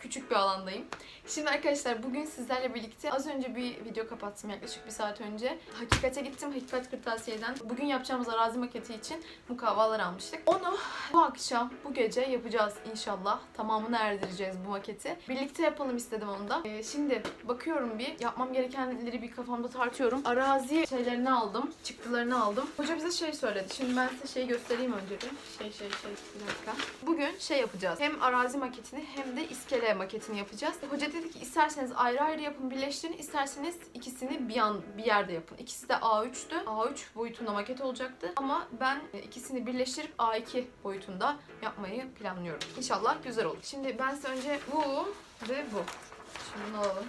küçük bir alandayım. Şimdi arkadaşlar bugün sizlerle birlikte az önce bir video kapattım yaklaşık bir saat önce. Hakikate gittim. Hakikat Kırtasiye'den. Bugün yapacağımız arazi maketi için mukavvalar almıştık. Onu bu akşam, bu gece yapacağız inşallah. Tamamını erdireceğiz bu maketi. Birlikte yapalım istedim onu da. Ee, şimdi bakıyorum bir. Yapmam gerekenleri bir kafamda tartıyorum. Arazi şeylerini aldım. Çıktılarını aldım. Hoca bize şey söyledi. Şimdi ben size şeyi göstereyim önce bir. Şey şey şey. Bir dakika. Bugün şey yapacağız. Hem arazi maketini hem de iskele maketini yapacağız. Hoca dedi ki isterseniz ayrı ayrı yapın birleştirin. isterseniz ikisini bir an bir yerde yapın. İkisi de A3'tü. A3 boyutunda maket olacaktı. Ama ben e, ikisini birleştirip A2 boyutunda yapmayı planlıyorum. İnşallah güzel olur. Şimdi ben size önce bu ve bu. Şimdi bunu alalım.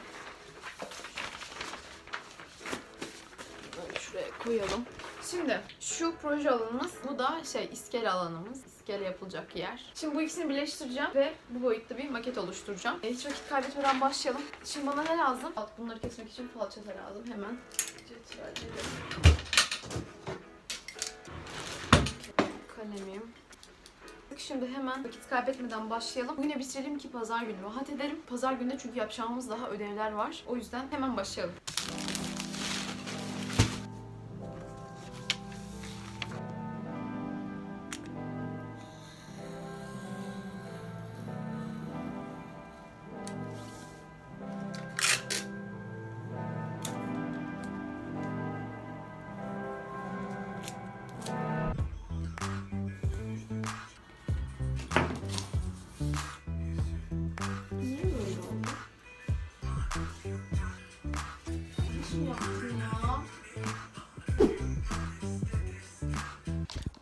Şuraya koyalım. Şimdi şu proje alanımız, bu da şey iskele alanımız. İskele yapılacak yer. Şimdi bu ikisini birleştireceğim ve bu boyutta bir maket oluşturacağım. E, hiç vakit kaybetmeden başlayalım. Şimdi bana ne lazım? Bunları kesmek için falçata lazım. Hemen. Kalemim. Şimdi hemen vakit kaybetmeden başlayalım. Bugüne bitirelim ki pazar günü rahat edelim. Pazar günü çünkü yapacağımız daha ödevler var. O yüzden hemen başlayalım.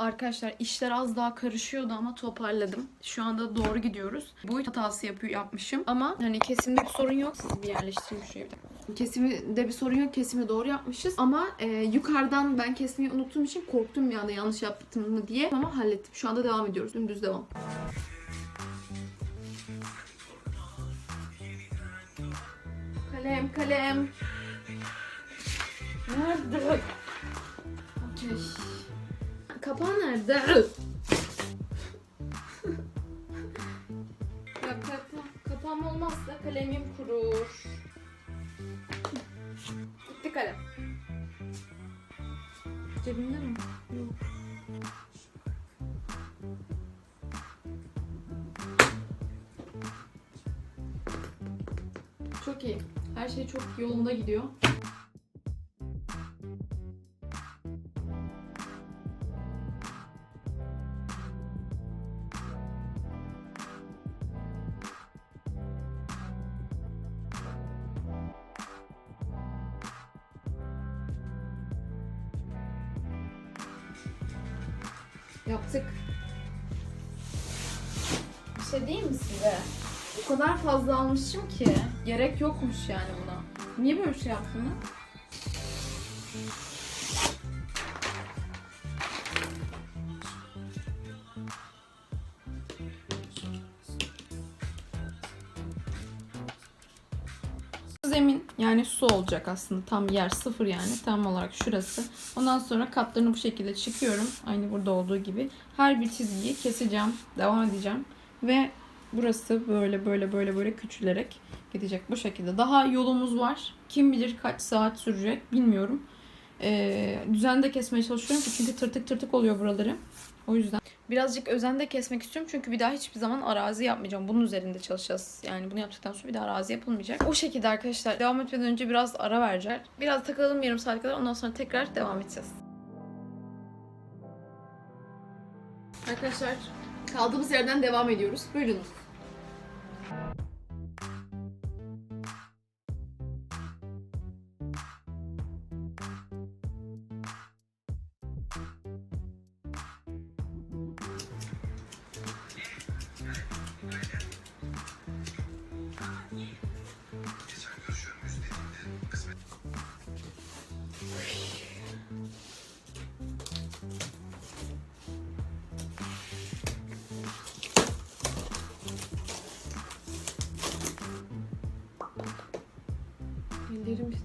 Arkadaşlar işler az daha karışıyordu ama toparladım. Şu anda doğru gidiyoruz. Boyut hatası yapıyor yapmışım ama hani kesimde bir sorun yok. Sizi bir yerleştireyim şuraya bir dakika. Kesimde bir sorun yok. Kesimi doğru yapmışız. Ama e, yukarıdan ben kesmeyi unuttuğum için korktum bir anda yanlış yaptım mı diye. Ama hallettim. Şu anda devam ediyoruz. Dümdüz devam. Kalem kalem. Nerede? Okey. Kapağı nerede? ya kapa kapağım olmazsa kalemim kurur. Gitti kalem. Cebimde mi? Yok. Çok iyi. Her şey çok yolunda gidiyor. Yaptık. Bir şey değil mi size? O kadar fazla almışım ki. Gerek yokmuş yani buna. Niye böyle bir şey yaptın Zemin yani su olacak aslında tam yer sıfır yani tam olarak şurası. Ondan sonra katlarını bu şekilde çıkıyorum. Aynı burada olduğu gibi. Her bir çizgiyi keseceğim. Devam edeceğim. Ve burası böyle böyle böyle böyle küçülerek gidecek bu şekilde. Daha yolumuz var. Kim bilir kaç saat sürecek bilmiyorum. Ee, düzende kesmeye çalışıyorum ki çünkü tırtık tırtık oluyor buraları. O yüzden. Birazcık özende kesmek istiyorum çünkü bir daha hiçbir zaman arazi yapmayacağım. Bunun üzerinde çalışacağız. Yani bunu yaptıktan sonra bir daha arazi yapılmayacak. O şekilde arkadaşlar devam etmeden önce biraz ara vereceğiz. Biraz takılalım yarım saat kadar ondan sonra tekrar devam edeceğiz. Arkadaşlar kaldığımız yerden devam ediyoruz. Buyurunuz.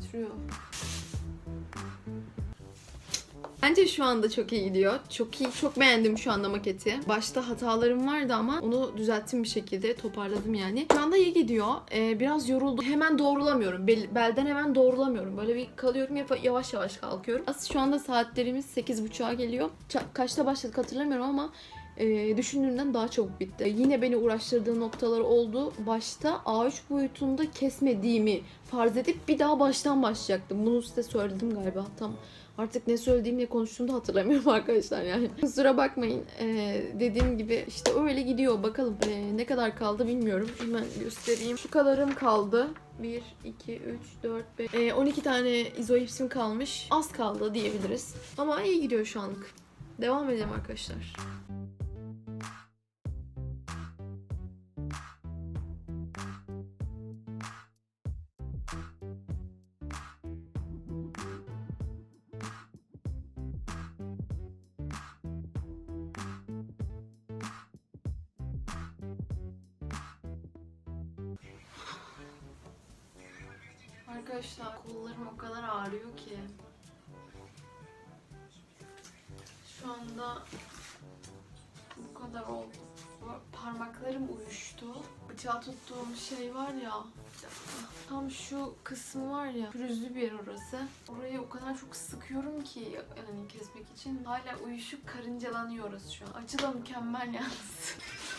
Titriyor. Bence şu anda çok iyi gidiyor. Çok iyi, çok beğendim şu anda maketi. Başta hatalarım vardı ama onu düzelttim bir şekilde. Toparladım yani. Şu anda iyi gidiyor. Ee, biraz yoruldum. Hemen doğrulamıyorum. Bel- belden hemen doğrulamıyorum. Böyle bir kalıyorum yavaş yavaş kalkıyorum. Aslında şu anda saatlerimiz 8.30'a geliyor. Ça- kaçta başladık hatırlamıyorum ama e, düşündüğümden daha çabuk bitti. Yine beni uğraştırdığı noktalar oldu. Başta A3 boyutunda kesmediğimi farz edip bir daha baştan başlayacaktım. Bunu size söyledim galiba. Tam artık ne söylediğimi ne konuştuğumu da hatırlamıyorum arkadaşlar yani. Kusura bakmayın. Ee, dediğim gibi işte öyle gidiyor. Bakalım ee, ne kadar kaldı bilmiyorum. Hemen göstereyim. Şu kadarım kaldı. 1, 2, 3, 4, 5, ee, 12 tane izoipsim kalmış. Az kaldı diyebiliriz. Ama iyi gidiyor şu anlık. Devam edelim arkadaşlar. Arkadaşlar kollarım o kadar ağrıyor ki. Şu anda bu kadar oldu. Parmaklarım uyuştu. Bıçağı tuttuğum şey var ya. Tam şu kısmı var ya. Pürüzlü bir yer orası. Orayı o kadar çok sıkıyorum ki yani kesmek için. Hala uyuşup karıncalanıyoruz şu an. Açı da mükemmel yalnız.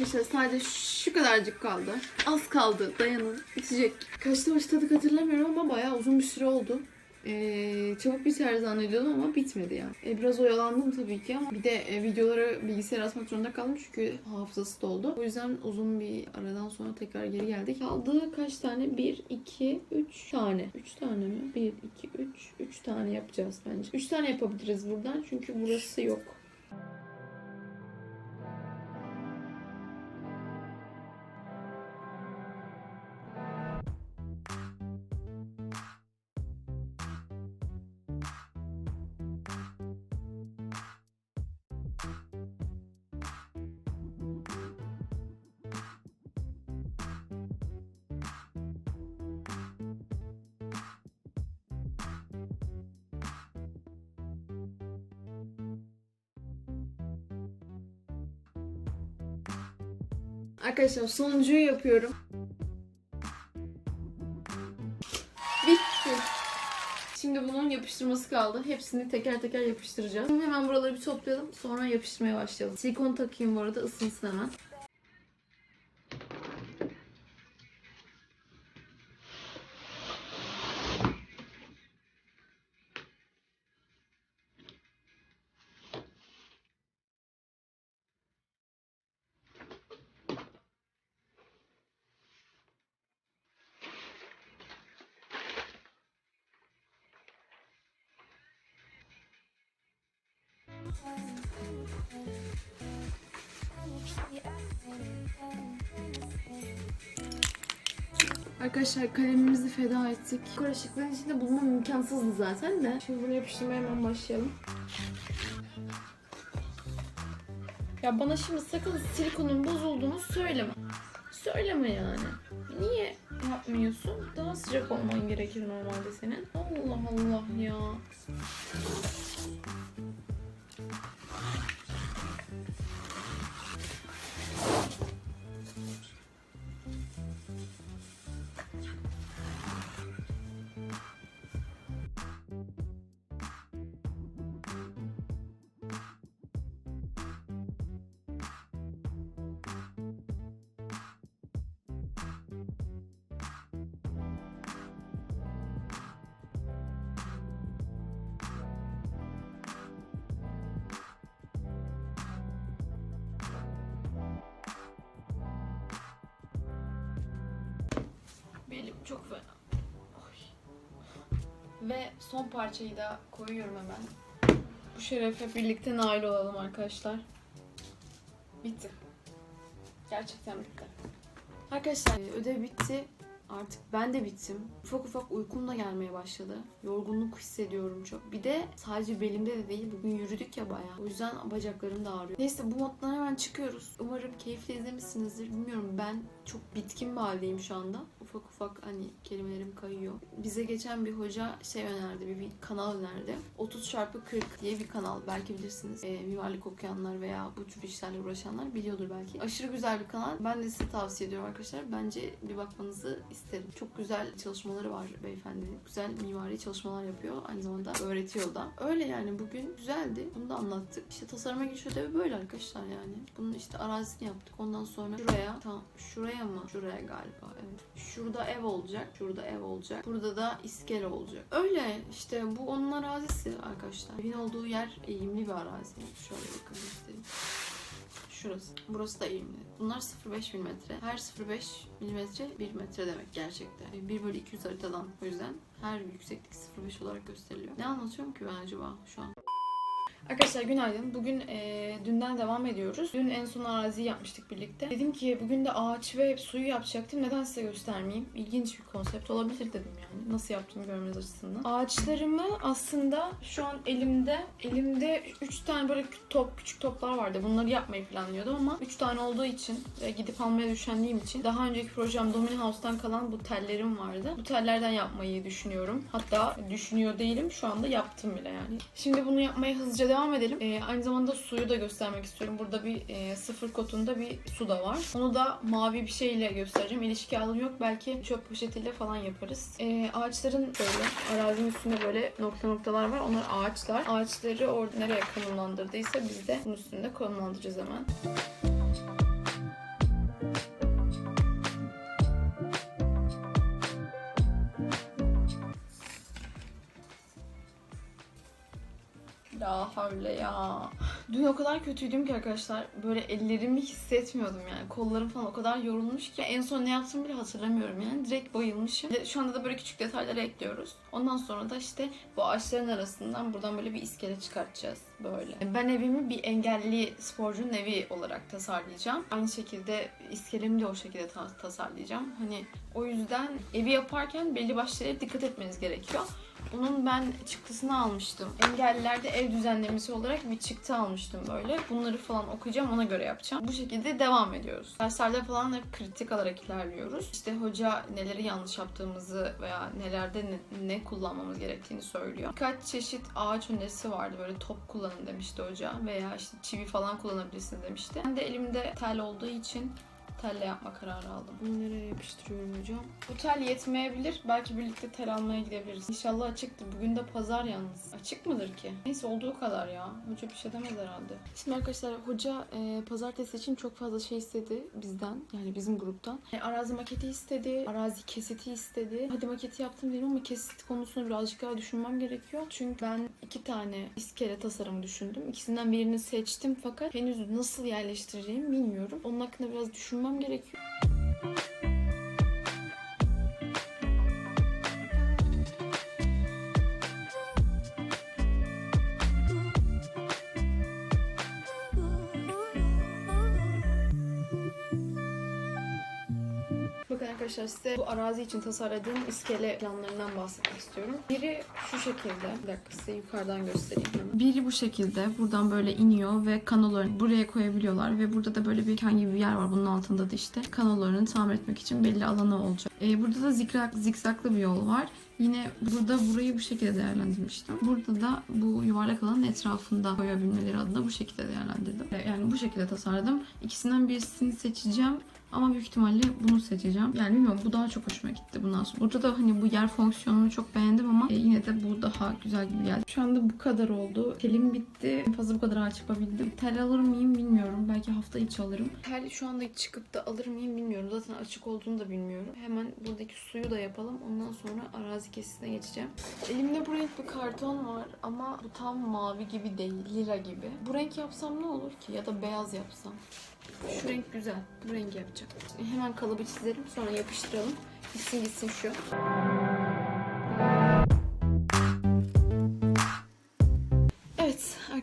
İşte sadece şu kadarcık kaldı. Az kaldı. Dayanın. Bitecek. Kaçta başladık hatırlamıyorum ama bayağı uzun bir süre oldu. Ee, çabuk biter zannediyordum ama bitmedi yani. Ee, biraz oyalandım tabii ki ama bir de e, videoları bilgisayara atmak zorunda kaldım çünkü hafızası doldu. O yüzden uzun bir aradan sonra tekrar geri geldik. Kaldı kaç tane? 1, 2, 3 tane. 3 tane mi? 1, 2, 3. 3 tane yapacağız bence. 3 tane yapabiliriz buradan çünkü burası yok. Arkadaşlar sonuncuyu yapıyorum. Bitti. Şimdi bunun yapıştırması kaldı. Hepsini teker teker yapıştıracağız. Şimdi hemen buraları bir toplayalım. Sonra yapıştırmaya başlayalım. Silikon takayım bu arada ısınsın hemen. Arkadaşlar kalemimizi feda ettik. Karışıklığın içinde bulmam imkansızdı zaten de. Şimdi bunu yapıştırmaya hemen başlayalım. Ya bana şimdi sakın silikonun bozulduğunu söyleme. Söyleme yani. Niye yapmıyorsun? Daha sıcak olman gerekir normalde senin. Allah Allah ya. ああ。Belim çok fena. Oy. Ve son parçayı da koyuyorum hemen. Bu şerefe birlikte nail olalım arkadaşlar. Bitti. Gerçekten bitti. Arkadaşlar ödev bitti. Artık ben de bittim. Ufak ufak uykum da gelmeye başladı. Yorgunluk hissediyorum çok. Bir de sadece belimde de değil. Bugün yürüdük ya bayağı. O yüzden bacaklarım da ağrıyor. Neyse bu moddan hemen çıkıyoruz. Umarım keyifle izlemişsinizdir. Bilmiyorum ben çok bitkin bir haldeyim şu anda. Ufak ufak hani kelimelerim kayıyor. Bize geçen bir hoca şey önerdi, bir, bir kanal önerdi. 30 çarpı 40 diye bir kanal belki bilirsiniz. E, mimarlık okuyanlar veya bu tür işlerle uğraşanlar biliyordur belki. Aşırı güzel bir kanal. Ben de size tavsiye ediyorum arkadaşlar. Bence bir bakmanızı isterim. Çok güzel çalışmaları var beyefendinin. Güzel mimari çalışmalar yapıyor. Aynı zamanda öğretiyor da. Öyle yani bugün güzeldi. Bunu da anlattık. İşte tasarıma giriş ödevi böyle arkadaşlar yani. Bunun işte arazisini yaptık. Ondan sonra şuraya, tamam şuraya mı? Şuraya galiba evet. Şurada ev olacak. Şurada ev olacak. Burada da iskele olacak. Öyle işte bu onun arazisi arkadaşlar. Evin olduğu yer eğimli bir arazi. Şöyle bakın göstereyim. Şurası. Burası da eğimli. Bunlar 0.5 mm. Her 0.5 mm 1 metre demek gerçekten. 1 bölü 200 haritadan o yüzden her yükseklik 0.5 olarak gösteriliyor. Ne anlatıyorum ki ben acaba şu an? Arkadaşlar günaydın. Bugün e, dünden devam ediyoruz. Dün en son araziyi yapmıştık birlikte. Dedim ki bugün de ağaç ve suyu yapacaktım. Neden size göstermeyeyim? İlginç bir konsept olabilir dedim yani. Nasıl yaptığımı görmeniz açısından. Ağaçlarımı aslında şu an elimde elimde 3 tane böyle top küçük toplar vardı. Bunları yapmayı planlıyordum ama 3 tane olduğu için ve gidip almaya düşendiğim için daha önceki projem Domino House'tan kalan bu tellerim vardı. Bu tellerden yapmayı düşünüyorum. Hatta düşünüyor değilim. Şu anda yaptım bile yani. Şimdi bunu yapmaya hızlıca devam edelim. Ee, aynı zamanda suyu da göstermek istiyorum. Burada bir e, sıfır kotunda bir su da var. Onu da mavi bir şeyle göstereceğim. İlişki alım yok. Belki çöp poşetiyle falan yaparız. Ee, ağaçların böyle arazinin üstünde böyle nokta noktalar var. Onlar ağaçlar. Ağaçları orada nereye konumlandırdıysa biz de bunun üstünde konumlandıracağız hemen. La havle ya. Dün o kadar kötüydüm ki arkadaşlar. Böyle ellerimi hissetmiyordum yani. Kollarım falan o kadar yorulmuş ki. En son ne yaptığımı bile hatırlamıyorum yani. Direkt bayılmışım. Şu anda da böyle küçük detayları ekliyoruz. Ondan sonra da işte bu ağaçların arasından buradan böyle bir iskele çıkartacağız. Böyle. Ben evimi bir engelli sporcunun evi olarak tasarlayacağım. Aynı şekilde iskelemi de o şekilde ta- tasarlayacağım. Hani o yüzden evi yaparken belli şeylere dikkat etmeniz gerekiyor. Bunun ben çıktısını almıştım. Engellilerde ev düzenlemesi olarak bir çıktı almıştım böyle. Bunları falan okuyacağım ona göre yapacağım. Bu şekilde devam ediyoruz. Derslerde falan hep kritik alarak ilerliyoruz. İşte hoca neleri yanlış yaptığımızı veya nelerde ne, ne kullanmamız gerektiğini söylüyor. Birkaç çeşit ağaç önerisi vardı. Böyle top kullanın demişti hoca. Veya işte çivi falan kullanabilirsiniz demişti. Ben de elimde tel olduğu için telle yapma kararı aldım. Bunu nereye yapıştırıyorum hocam? Bu tel yetmeyebilir. Belki birlikte tel almaya gidebiliriz. İnşallah açıktır. Bugün de pazar yalnız. Açık mıdır ki? Neyse olduğu kadar ya. Hoca bir şey demez herhalde. Şimdi arkadaşlar hoca e, pazartesi için çok fazla şey istedi bizden. Yani bizim gruptan. E, arazi maketi istedi. Arazi kesiti istedi. Hadi maketi yaptım dedim ama kesit konusunu birazcık daha düşünmem gerekiyor. Çünkü ben iki tane iskele tasarımı düşündüm. İkisinden birini seçtim fakat henüz nasıl yerleştireceğimi bilmiyorum. Onun hakkında biraz düşünmem gerekiyor. Arkadaşlar size bu arazi için tasarladığım iskele planlarından bahsetmek istiyorum. Biri şu şekilde. Bir dakika size yukarıdan göstereyim. hemen. Biri bu şekilde. Buradan böyle iniyor ve kanolarını buraya koyabiliyorlar. Ve burada da böyle bir herhangi bir yer var. Bunun altında da işte kanolarını tamir etmek için belli alanı olacak. Ee, burada da zikzak, zikzaklı bir yol var. Yine burada burayı bu şekilde değerlendirmiştim. Burada da bu yuvarlak alanın etrafında koyabilmeleri adına bu şekilde değerlendirdim. Yani bu şekilde tasarladım. İkisinden birisini seçeceğim. Ama büyük ihtimalle bunu seçeceğim. Yani bilmiyorum bu daha çok hoşuma gitti bundan sonra. Burada da hani bu yer fonksiyonunu çok beğendim ama e, yine de bu daha güzel gibi geldi. Şu anda bu kadar oldu. Telim bitti. Fazla bu kadar ağaç yapabildim. Tel alır mıyım bilmiyorum. Belki hafta içi alırım. Tel şu anda çıkıp da alır mıyım bilmiyorum. Zaten açık olduğunu da bilmiyorum. Hemen buradaki suyu da yapalım. Ondan sonra arazi kesisine geçeceğim. Elimde bu renk bir karton var ama bu tam mavi gibi değil. Lila gibi. Bu renk yapsam ne olur ki? Ya da beyaz yapsam. Şu renk güzel. Bu rengi yapacağım. Hemen kalıbı çizelim. Sonra yapıştıralım. Gitsin gitsin şu.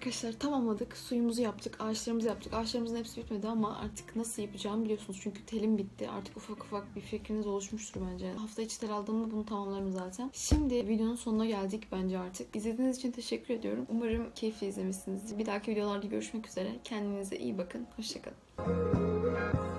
Arkadaşlar tamamladık. Suyumuzu yaptık. Ağaçlarımızı yaptık. Ağaçlarımızın hepsi bitmedi ama artık nasıl yapacağımı biliyorsunuz. Çünkü telim bitti. Artık ufak ufak bir fikriniz oluşmuştur bence. Hafta içi tel aldığımda bunu tamamlarım zaten. Şimdi videonun sonuna geldik bence artık. İzlediğiniz için teşekkür ediyorum. Umarım keyifli izlemişsinizdir. Bir dahaki videolarda görüşmek üzere. Kendinize iyi bakın. Hoşçakalın.